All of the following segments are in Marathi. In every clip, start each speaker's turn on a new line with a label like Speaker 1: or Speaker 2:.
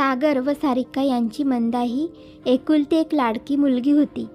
Speaker 1: सागर व सारिका यांची मंदा ही एकुलती एक लाडकी मुलगी होती.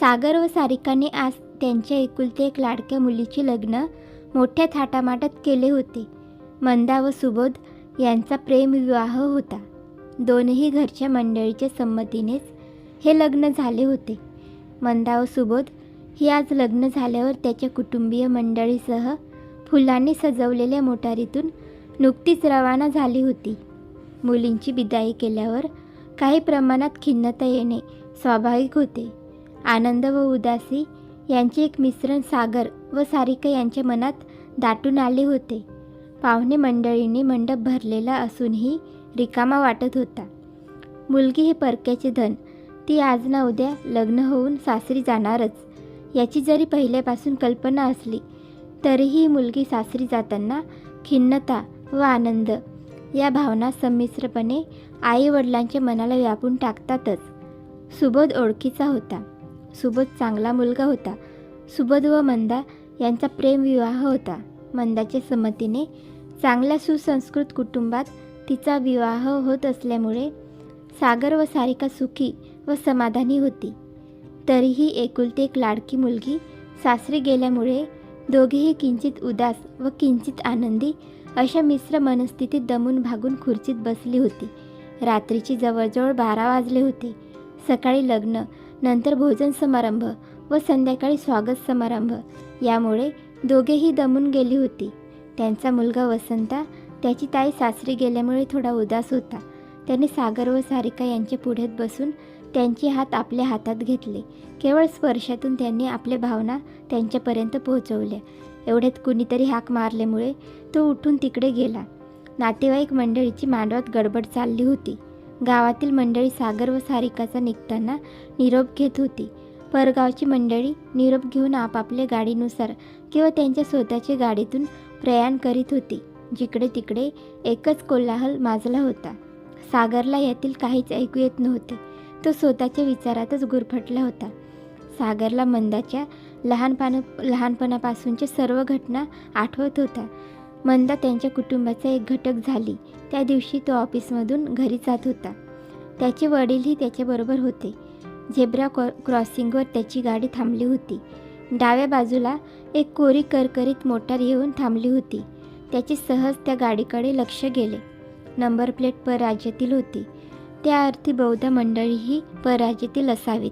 Speaker 1: सागर व सारिकाने आज त्यांच्या एकुलती एक लाडक्या मुलीचे लग्न मोठ्या थाटामाटात केले होते. मंदा व सुबोध यांचा प्रेमविवाह होता. दोनही घरच्या मंडळीच्या संमतीनेच हे लग्न झाले होते. मंदा व सुबोध ही आज लग्न झाल्यावर त्याच्या कुटुंबीय मंडळीसह फुलांनी सजवलेल्या मोटारीतून नुकतीच रवाना झाली होती. मुलींची बिदाई केल्यावर काही प्रमाणात खिन्नता येणे स्वाभाविक होते. आनंद व उदासी यांचे एक मिश्रण सागर व सारिका यांच्या मनात दाटून आले होते. पाहुणे मंडळींनी मंडप भरलेला असूनही रिकामा वाटत होता. मुलगी हे परक्याचे धन ती आज ना उद्या लग्न होऊन सासरी जाणारच याची जरी पहिल्यापासून कल्पना असली तरीही मुलगी सासरी जाताना खिन्नता व आनंद या भावना संमिश्रपणे आई वडिलांच्या मनाला व्यापून टाकतातच. सुबोध ओळखीचा होता. सुबोध चांगला मुलगा होता. सुबोध व मंदा यांचा प्रेमविवाह होता. मंदाच्या संमतीने चांगल्या सुसंस्कृत कुटुंबात तिचा विवाह होत असल्यामुळे सागर व सारिका सुखी व समाधानी होती. तरीही एकुलती एक लाडकी मुलगी सासरी गेल्यामुळे दोघेही किंचित उदास व किंचित आनंदी अशा मिश्र मनस्थितीत दमून भागून खुर्चीत बसली होती. रात्रीची जवळजवळ बारा वाजले होते. सकाळी लग्न नंतर भोजन समारंभ व संध्याकाळी स्वागत समारंभ. यामुळे दोघेही दमून गेली होती. त्यांचा मुलगा वसंता त्याची ताई सासरी गेल्यामुळे थोडा उदास होता. त्याने सागर व सारिका यांच्या पुढ्यात बसून त्यांचे हात आपल्या हातात घेतले. केवळ स्पर्शातून त्यांनी आपल्या भावना त्यांच्यापर्यंत पोहोचवल्या. एवढ्यात कुणीतरी हाक मारल्यामुळे तो उठून तिकडे गेला. नातेवाईक मंडळीची मांडवात गडबड चालली होती. गावातील मंडळी सागर व सारिकाचा निघताना निरोप घेत होती. परगावची मंडळी निरोप घेऊन आपापल्या गाडीनुसार किंवा त्यांच्या स्वतःच्या गाडीतून प्रयाण करीत होती जिकडे तिकडे एकच कोलाहल माजला होता. सागरला यातील काहीच ऐकू येत नव्हते. तो स्वतःच्या विचारातच गुरफटला होता. सागरला मंदाच्या लहानपणा लहानपणापासूनच्या सर्व घटना आठवत होता मंदा त्यांच्या कुटुंबाचा एक घटक झाली. त्या दिवशी तो ऑफिसमधून घरी जात होता. त्याचे वडीलही त्याच्याबरोबर होते. झेब्रा क्रॉ क्रॉसिंगवर त्याची गाडी थांबली होती. डाव्या बाजूला एक कोरी करकरीत मोटार येऊन थांबली होती. त्याचे सहज त्या गाडीकडे लक्ष गेले. नंबर प्लेट परराज्यातील होती. त्या अर्थी बौद्ध मंडळीही परराज्यातील असावीत.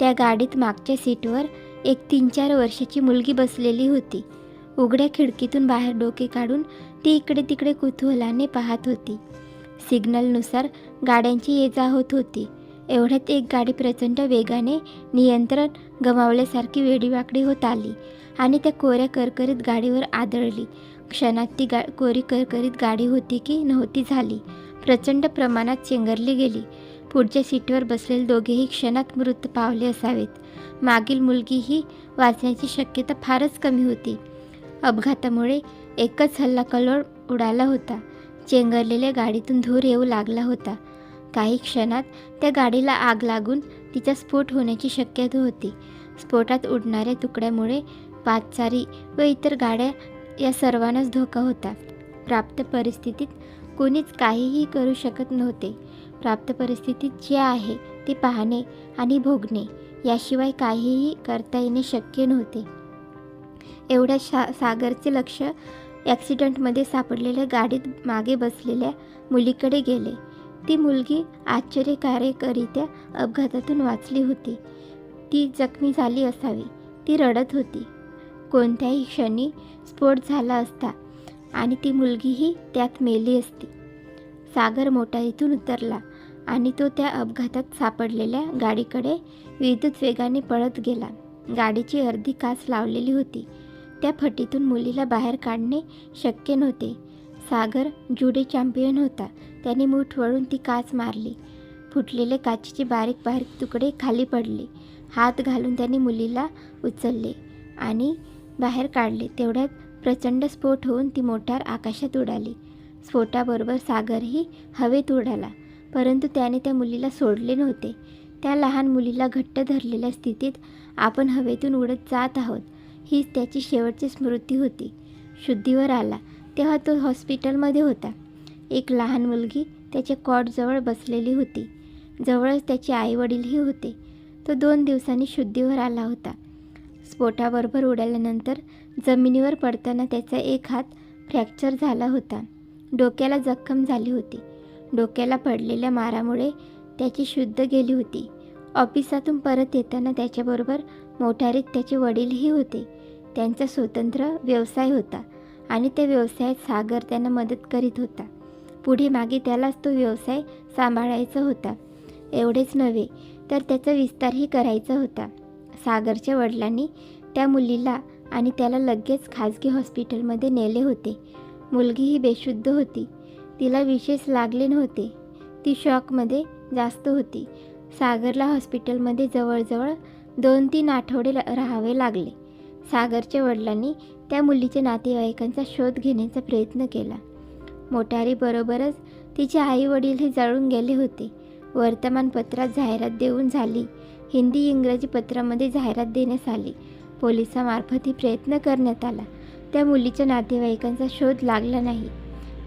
Speaker 1: त्या गाडीत मागच्या सीटवर एक तीन चार वर्षाची मुलगी बसलेली होती. उघड्या खिडकीतून बाहेर डोके काढून ती इकडे तिकडे कुतूहलाने पाहत होती. सिग्नलनुसार गाड्यांची ये जा होत. होती एवढ्यात एक गाडी प्रचंड वेगाने नियंत्रण गमावल्यासारखी वेडीवाकडी होत आली आणि त्या कोऱ्या करकरीत गाडीवर आदळली. क्षणात ती गा कोरी करकरीत गाडी होती की नव्हती झाली. प्रचंड प्रमाणात चेंगरली गेली. पुढच्या सीटवर बसलेले दोघेही क्षणात मृत पावले असावेत. मागील मुलगीही वाचण्याची शक्यता फारच कमी होती. अपघातामुळे एकच हल्ला कलोळ उडाला होता. चेंगरलेल्या गाडीतून धूर येऊ लागला होता. काही क्षणात त्या गाडीला आग लागून तिचा स्फोट होण्याची शक्यता होती. स्फोटात उडणाऱ्या तुकड्यामुळे पाचारी व इतर गाड्या या सर्वांनाच धोका होता. प्राप्त परिस्थितीत कोणीच काहीही करू शकत नव्हते. प्राप्त परिस्थितीत जे आहे ते पाहणे आणि भोगणे याशिवाय काहीही करता येणे शक्य नव्हते. एवढ्या शा सागरचे लक्ष ॲक्सिडेंटमध्ये सापडलेल्या गाडीत मागे बसलेल्या मुलीकडे गेले. ती मुलगी आश्चर्यकारकरित्या अपघातातून वाचली होती. ती जखमी झाली असावी. ती रडत होती. कोणत्याही क्षणी स्फोट झाला असता आणि ती मुलगीही त्यात मेली असती. सागर मोटारीतून उतरला. आणि तो त्या अपघातात सापडलेल्या गाडीकडे विद्युत वेगाने पळत गेला. गाडीची अर्धी काच लावलेली होती. त्या फटीतून मुलीला बाहेर काढणे शक्य नव्हते. सागर जुडे चॅम्पियन होता. त्याने मूठ वळून ती काच मारली. फुटलेले काचेचे बारीक बारीक तुकडे खाली पडले. हात घालून त्याने मुलीला उचलले आणि बाहेर काढले. तेवढ्यात प्रचंड स्फोट होऊन ती मोटार आकाशात उडाली. स्फोटाबरोबर सागरही हवेत उडाला. परंतु त्याने त्या मुलीला सोडले नव्हते. त्या लहान मुलीला घट्ट धरलेल्या स्थितीत आपण हवेतून उडत जात आहोत हीच त्याची शेवटची स्मृती होती. शुद्धीवर आला तेव्हा तो हॉस्पिटलमध्ये होता. एक लहान मुलगी त्याच्या कॉटजवळ बसलेली होती. जवळच त्याचे आईवडीलही होते. तो दोन दिवसांनी शुद्धीवर आला होता. स्फोटाबरोबर उडाल्यानंतर जमिनीवर पडताना त्याचा एक हात फ्रॅक्चर झाला होता. डोक्याला जखम झाली होती. डोक्याला पडलेल्या मारामुळे त्याची शुद्ध गेली होती. ऑफिसातून परत येताना त्याच्याबरोबर मोटारीत त्याचे वडीलही होते. त्यांचा स्वतंत्र व्यवसाय होता आणि त्या व्यवसायात सागर त्यांना मदत करीत होता. पुढे मागे त्यालाच तो व्यवसाय सांभाळायचा होता. एवढेच नव्हे तर त्याचा विस्तारही करायचा होता. सागरच्या वडिलांनी त्या मुलीला आणि त्याला लगेच खाजगी हॉस्पिटलमध्ये नेले होते. मुलगी ही बेशुद्ध होती. तिला विशेष लागले नव्हते. ती शॉकमध्ये जास्त होती. सागरला हॉस्पिटलमध्ये जवळजवळ दोन तीन आठवडे राहावे लागले. सागरच्या वडिलांनी त्या मुलीच्या नातेवाईकांचा शोध घेण्याचा प्रयत्न केला. मोटारीबरोबरच तिचे आई वडीलही जळून गेले होते. वर्तमानपत्रात जाहिरात देऊन झाली. हिंदी इंग्रजी पत्रामध्ये जाहिरात देण्यात आली. पोलिसामार्फतही प्रयत्न करण्यात आला. त्या मुलीच्या नातेवाईकांचा शोध लागला नाही.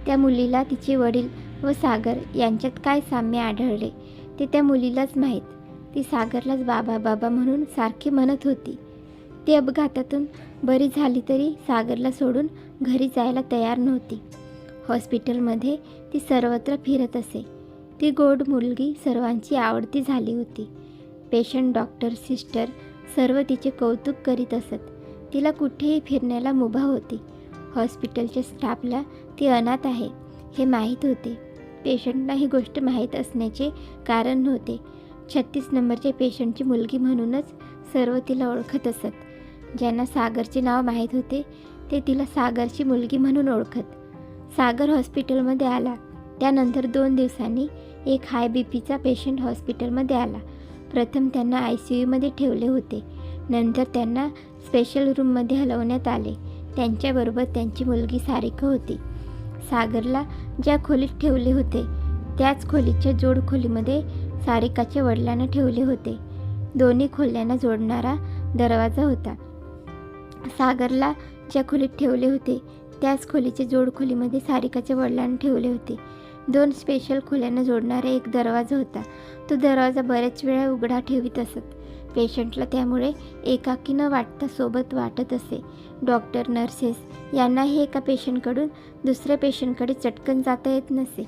Speaker 1: त्या मुलीला तिचे वडील व सागर यांच्यात काय साम्य आढळले ते त्या मुलीलाच माहीत. ती सागरलाच बाबा बाबा म्हणून सारखी म्हणत होती. ती अपघातातून बरी झाली तरी सागरला सोडून घरी जायला तयार नव्हती. हॉस्पिटलमध्ये ती सर्वत्र फिरत असे. ती गोड मुलगी सर्वांची आवडती झाली होती. पेशंट डॉक्टर सिस्टर सर्व तिचे कौतुक करीत असत. तिला कुठेही फिरण्याला मुभा होती. हॉस्पिटलच्या स्टाफला ती अनाथ आहे हे माहीत होते. पेशंटला ही गोष्ट माहीत असण्याचे कारण नव्हते. छत्तीस नंबरच्या पेशंटची मुलगी म्हणूनच सर्व तिला ओळखत असत. ज्यांना सागरचे नाव माहीत होते ते तिला सागरची मुलगी म्हणून ओळखत. सागर हॉस्पिटलमध्ये आला. त्यानंतर दोन दिवसांनी एक हाय बी पीचा पेशंट हॉस्पिटलमध्ये आला. प्रथम त्यांना आय सी यूमध्ये ठेवले होते. नंतर त्यांना स्पेशल रूममध्ये हलवण्यात आले. त्यांच्याबरोबर त्यांची मुलगी सारिका होती. सागरला ज्या खोलीत ठेवले होते त्याच खोलीच्या जोड खोलीमध्ये सारिकाच्या वडिलांना ठेवले होते. दोन्ही खोल्यांना जोडणारा दरवाजा होता. सागरला ज्या खोलीत ठेवले होते त्याच खोलीच्या जोड खोलीमध्ये सारिकाच्या वडिलांना ठेवले होते. दोन स्पेशल खोल्यांना जोडणारा एक दरवाजा होता. तो दरवाजा बऱ्याच वेळा उघडा ठेवीत असत. पेशंटला त्यामुळे एकाकी न वाटता सोबत वाटत असे. डॉक्टर नर्सेस यांनाही एका पेशंटकडून दुसऱ्या पेशंटकडे चटकन जाता येत नसे.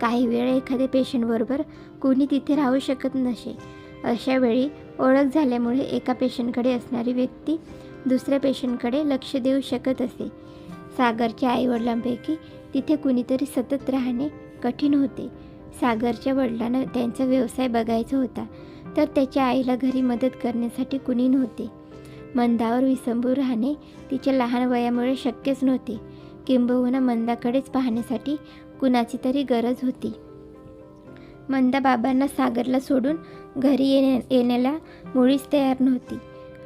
Speaker 1: काही वेळ एखाद्या पेशंटबरोबर कोणी तिथे राहू शकत नसे. अशा वेळी ओळख झाल्यामुळे एका पेशंटकडे असणारी व्यक्ती दुसऱ्या पेशंटकडे लक्ष देऊ शकत असे. सागरच्या आईवडिलांपैकी तिथे कुणीतरी सतत राहणे कठीण होते. सागरच्या वडिलांना त्यांचा व्यवसाय बघायचा होता. तर त्याच्या आईला घरी मदत करण्यासाठी कुणी नव्हते. मंदावर विसंबून राहणे तिच्या लहान वयामुळे शक्यच नव्हते. किंबहुना मंदाकडेच पाहण्यासाठी कुणाची तरी गरज होती. मंदा बाबांना सागरला सोडून घरी येण्या येण्याला मुळीच तयार नव्हती.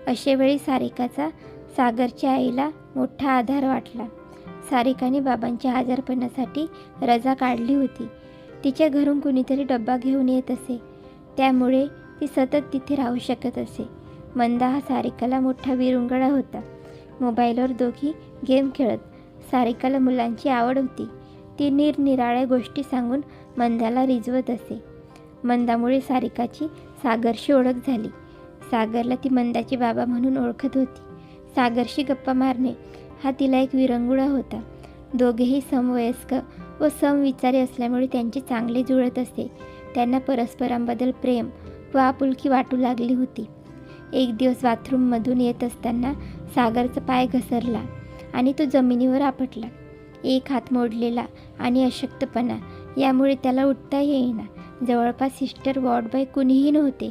Speaker 1: अशावेळी सारिकाचा सागरच्या आईला मोठा आधार वाटला. सारिकाने बाबांच्या आजारपणासाठी रजा काढली होती. तिच्या घरून कुणीतरी डब्बा घेऊन येत असे. त्यामुळे ती सतत तिथे राहू शकत असे. मंदा हा सारिकाला मोठा विरुंगळा होता. मोबाईलवर दोघी गेम खेळत. सारिकाला मुलांची आवड होती. ती निरनिराळ्या गोष्टी सांगून मंदाला रिजवत असे. मंदामुळे सारिकाची सागरशी ओळख झाली. सागरला ती मंदाची बाबा म्हणून ओळखत होती. सागरशी गप्पा मारणे हा तिला एक विरंगुळा होता. दोघेही समवयस्क व समविचारी असल्यामुळे त्यांचे चांगले जुळत असे. त्यांना परस्परांबद्दल प्रेम व आपुलकी वाटू लागली होती. एक दिवस बाथरूममधून येत असताना सागरचा पाय घसरला आणि तो जमिनीवर आपटला. एक हात मोडलेला आणि अशक्तपणा यामुळे त्याला उठता येईना. जवळपास सिस्टर वॉर्डबाय कुणीही नव्हते.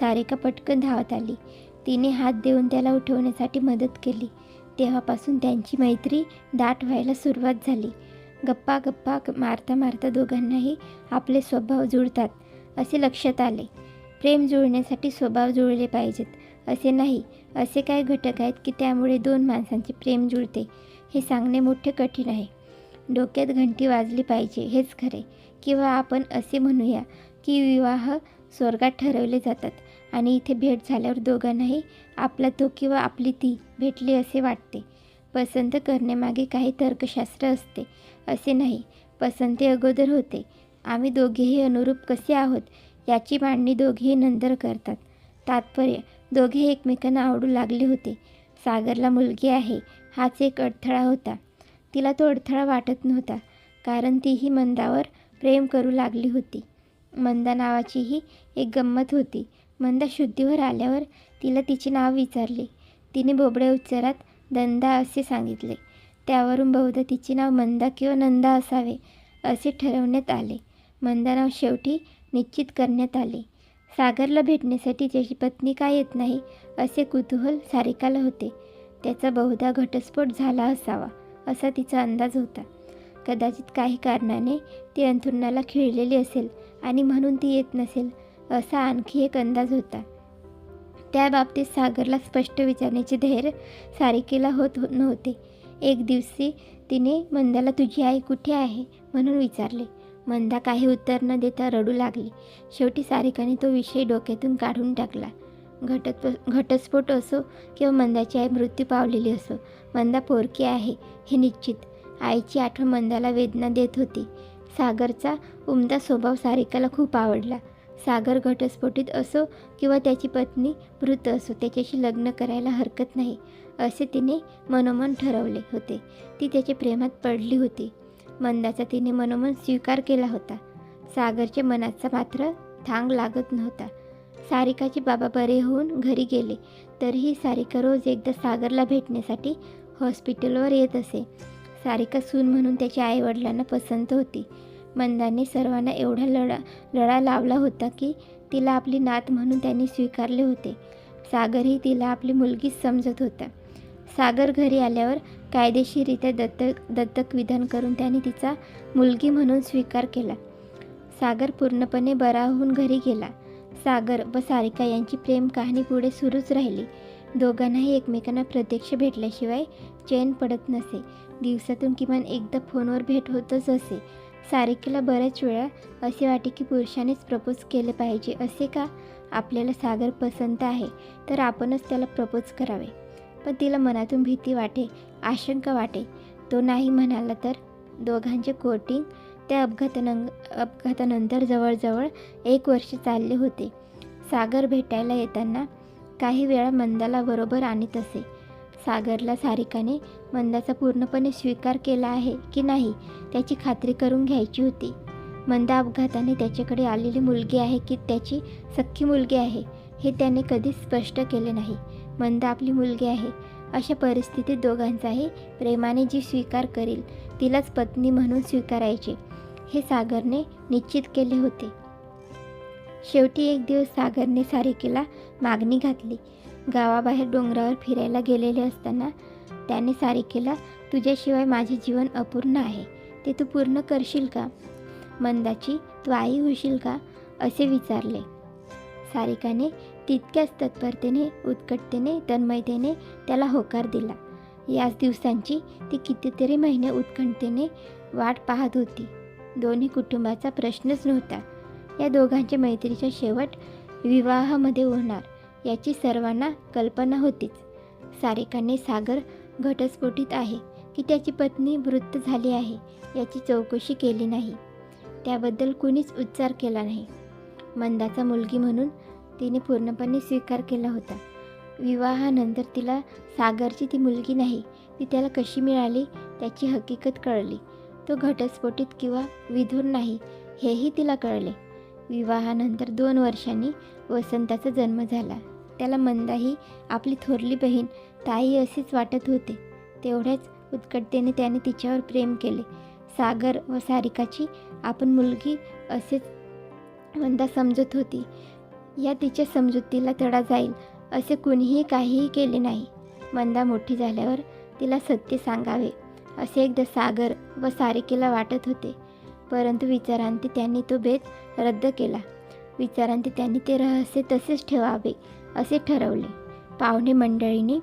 Speaker 1: सारिका पटकन धावत आली. तिने हात देऊन त्याला उठवण्यासाठी मदत केली. तेव्हापासून त्यांची मैत्री दाट व्हायला सुरुवात झाली. गप्पा गप्पा मारता मारता दोघांनाही आपले स्वभाव जुळतात असे लक्षात आले. प्रेम जुळण्यासाठी स्वभाव जुळले पाहिजेत. असे नाही. असे काय घटक आहेत की त्यामुळे दोन माणसांचे प्रेम जुळते? हे सांगणे मोठे कठीण आहे. डोक्यात घंटी वाजली पाहिजे हेच खरे. किंवा आपण असे म्हणूया की विवाह स्वर्गात ठरवले जातात आणि इथे भेट झाल्यावर दोघांनाही आपला तो किंवा आपली ती भेटली असे वाटते. पसंत करण्यामागे काही तर्कशास्त्र असते. असे नाही. पसंती अगोदर होते. आम्ही दोघेही अनुरूप कसे आहोत? याची मांडणी दोघेही नंतर करतात. तात्पर्य दोघे एकमेकांना आवडू लागले होते. सागरला मुलगी आहे हाच एक अडथळा होता. तिला तो अडथळा वाटत नव्हता कारण तीही मंदावर प्रेम करू लागली होती. मंदा नावाचीही एक गंमत होती. मंदा शुद्धीवर आल्यावर तिला तिचे नाव विचारले. तिने बोबड्या उच्चारात दंदा असे सांगितले. त्यावरून बहुधा तिचे नाव मंदा किंवा नंदा असावे असे ठरवण्यात आले. मंदा नाव शेवटी निश्चित करण्यात आले. सागरला भेटण्यासाठी त्याची पत्नी का येत नाही असे कुतूहल सारिकाला होते. त्याचा बहुधा घटस्फोट झाला असावा असा तिचा अंदाज होता. कदाचित काही कारणाने ती अंथरुणाला खिळलेली असेल आणि म्हणून ती येत नसेल असा आणखी एक अंदाज होता. त्या बाबतीत सागरला स्पष्ट विचारण्याचे धैर्य सारिकेला होत नव्हते. एक दिवशी तिने मंदाला तुझी आई कुठे आहे? म्हणून विचारले. मंदा काही उत्तर न देता रडू लागली. शेवटी सारिकाने तो विषय डोक्यातून काढून टाकला. घटत घटस्फोट असो किंवा मंदाची आई मृत्यू पावलेली असो मंदा पोरकी आहे हे निश्चित. आईची आठवण मंदाला वेदना देत होती. सागरचा उमदा स्वभाव सारिकाला खूप आवडला. सागर घटस्फोटीत असो किंवा त्याची पत्नी मृत असो त्याच्याशी लग्न करायला हरकत नाही असे तिने मनोमन ठरवले होते. ती त्याच्या प्रेमात पडली होती. मंदाचा तिने मनोमन स्वीकार केला होता. सागरच्या मनाचा मात्र थांग लागत नव्हता. सारिकाचे बाबा बरे होऊन घरी गेले. तरीही सारिका रोज एकदा सागरला भेटण्यासाठी हॉस्पिटलवर येत असे. सारिका सून म्हणून त्याच्या आईवडिलांना पसंत होती. मंदाने सर्वांना एवढा लढा लढा लावला होता की तिला आपली नात म्हणून त्यांनी स्वीकारले होते. सागरही तिला आपली मुलगीच समजत होता. सागर घरी आल्यावर कायदेशीररित्या दत्तक दत्तक विधान करून त्याने तिचा मुलगी म्हणून स्वीकार केला. सागर पूर्णपणे बरा होऊन घरी गेला. सागर व सारिका यांची प्रेम कहाणी पुढे सुरूच राहिली. दोघांनाही एकमेकांना प्रत्यक्ष भेटल्याशिवाय चैन पडत नसे. दिवसातून किमान एकदा फोनवर भेट होतच असे. सारिकेला बऱ्याच वेळा असे वाटे की पुरुषानेच प्रपोज केले पाहिजे असे का? आपल्याला सागर पसंत आहे तर आपणच त्याला प्रपोज करावे. पण तिला मनातून भीती वाटे आशंका वाटे. तो नाही म्हणाला तर? दोघांचे कोटिंग त्या अपघातानं अपघातानंतर जवळजवळ एक वर्ष चालले होते. सागर भेटायला येताना काही वेळा मंदाला बरोबर आणत असे. सागरला सारिकाने मंदाचा पूर्णपणे स्वीकार केला आहे की नाही त्याची खात्री करून घ्यायची होती. मंदा अपघाताने त्याच्याकडे आलेली मुलगी आहे की त्याची सख्खी मुलगी आहे हे त्याने कधीच स्पष्ट केले नाही. मंद आपली मुलगी आहे. अशा परिस्थितीत दोघांचाही प्रेमाने जी स्वीकार करील. तिलाच पत्नी म्हणून स्वीकारायचे. हे सागरने निश्चित केले होते. शेवटी एक दिवस सागरने सारिकेला मागणी घातली. गावाबाहेर डोंगरावर फिरायला गेलेले असताना त्याने सारिकेला तुझ्याशिवाय माझे जीवन अपूर्ण आहे. ते तू पूर्ण करशील का? मंदाची तू आई होशील का? असे विचारले. सारिकाने तितक्याच तत्परतेने उत्कटतेने तन्मयतेने त्याला होकार दिला. याच दिवसांची ती कितीतरी महिने उत्कंठतेने वाट पाहत होती. दोन्ही कुटुंबाचा प्रश्नच नव्हता. या दोघांच्या मैत्रीचा शेवट विवाहामध्ये होणार याची सर्वांना कल्पना होतीच. सारिकाने सागर घटस्फोटीत आहे की त्याची पत्नी मृत झाली आहे याची चौकशी केली नाही. त्याबद्दल कुणीच उच्चार केला नाही. मंदाचा मुलगी म्हणून तिने पूर्णपणे स्वीकार केला होता. विवाहानंतर तिला सागरची ती मुलगी नाही ती त्याला कशी मिळाली त्याची हकीकत कळली. तो घटस्फोटीत किंवा विधूर नाही हेही तिला कळले. विवाहानंतर दोन वर्षांनी वसंताचा जन्म झाला. त्याला मंदाही आपली थोरली बहीण ताई असेच वाटत होते. तेवढ्याच उत्कटतेने त्याने तिच्यावर प्रेम केले. सागर व सारिकाची आपण मुलगी असेच मंदा समजत होती. या तिच्या समजुतीला तडा जाईल असे कुणीही काहीही केले नाही. मंदा मोठी झाल्यावर तिला सत्य सांगावे असे एकदा सागर व सारिकेला वाटत होते. परंतु विचारांती त्यांनी तो भेद रद्द केला. विचारांती त्यांनी ते रहस्य तसेच ठेवावे असे ठरवले. पाहुणे मंडळींनी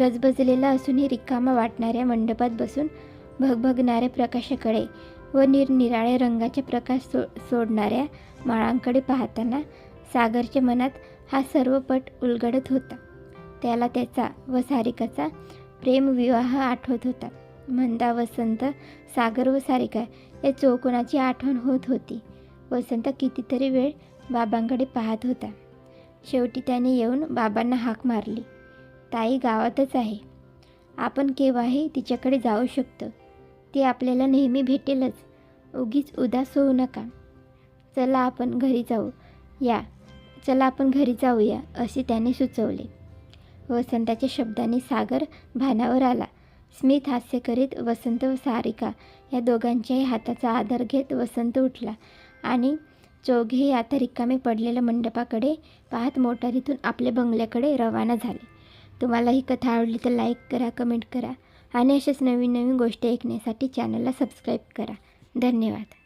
Speaker 1: गजबजलेला असूनही रिकामा वाटणाऱ्या मंडपात बसून भगभगणाऱ्या प्रकाशाकडे व निरनिराळ्या रंगाचे प्रकाश सो सोडणाऱ्या माळांकडे पाहताना सागरच्या मनात हा सर्व पट उलगडत होता. त्याला त्याचा व सारिकाचा प्रेमविवाह आठवत होता. मंदा वसंत सागर व सारिका या चौकोनाची आठवण होत होती. वसंत कितीतरी वेळ बाबांकडे पाहत होता. शेवटी त्याने येऊन बाबांना हाक मारली. ताई गावातच आहे. आपण केव्हाही तिच्याकडे जाऊ शकतो. ती आपल्याला नेहमी भेटेलच. उगीच उदास होऊ नका. चला आपण घरी जाऊ. या. चला आपण घरी जाऊया असे त्याने सुचवले. वसंताच्या शब्दाने सागर भानावर आला. स्मित हास्य करीत वसंत व सारिका या दोघांच्याही हाताचा आधार घेत वसंत उठला आणि चौघेही आता रिकामे पडलेल्या मंडपाकडे पाहत मोटारीतून आपल्या बंगल्याकडे रवाना झाले. तुम्हाला ही कथा आवडली तर लाईक करा कमेंट करा आणि अशाच नवीन नवीन गोष्टी ऐकण्यासाठी चॅनलला सबस्क्राईब करा. धन्यवाद.